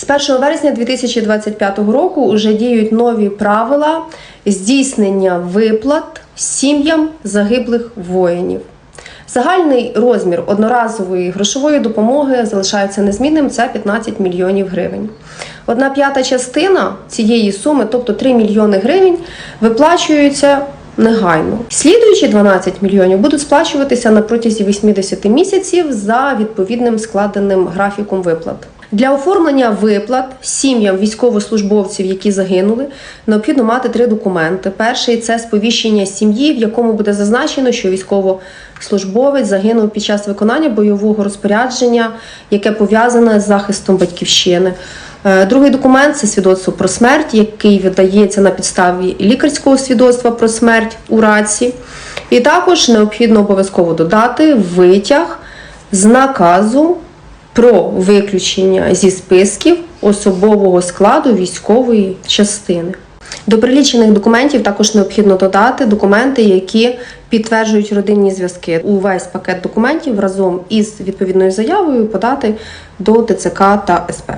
З 1 вересня 2025 року вже діють нові правила здійснення виплат сім'ям загиблих воїнів. Загальний розмір одноразової грошової допомоги залишається незмінним це 15 мільйонів гривень. Одна п'ята частина цієї суми, тобто 3 мільйони гривень, виплачується негайно. Слідуючі 12 мільйонів будуть сплачуватися на протязі 80 місяців за відповідним складеним графіком виплат. Для оформлення виплат сім'ям військовослужбовців, які загинули, необхідно мати три документи. Перший це сповіщення сім'ї, в якому буде зазначено, що військовослужбовець загинув під час виконання бойового розпорядження, яке пов'язане з захистом батьківщини. Е, Другий документ це свідоцтво про смерть, який видається на підставі лікарського свідоцтва про смерть у раці. І також необхідно обов'язково додати витяг з наказу про виключення зі списків особового складу військової частини. До прилічених документів також необхідно додати документи, які підтверджують родинні зв'язки. Увесь пакет документів разом із відповідною заявою подати до ТЦК та СП.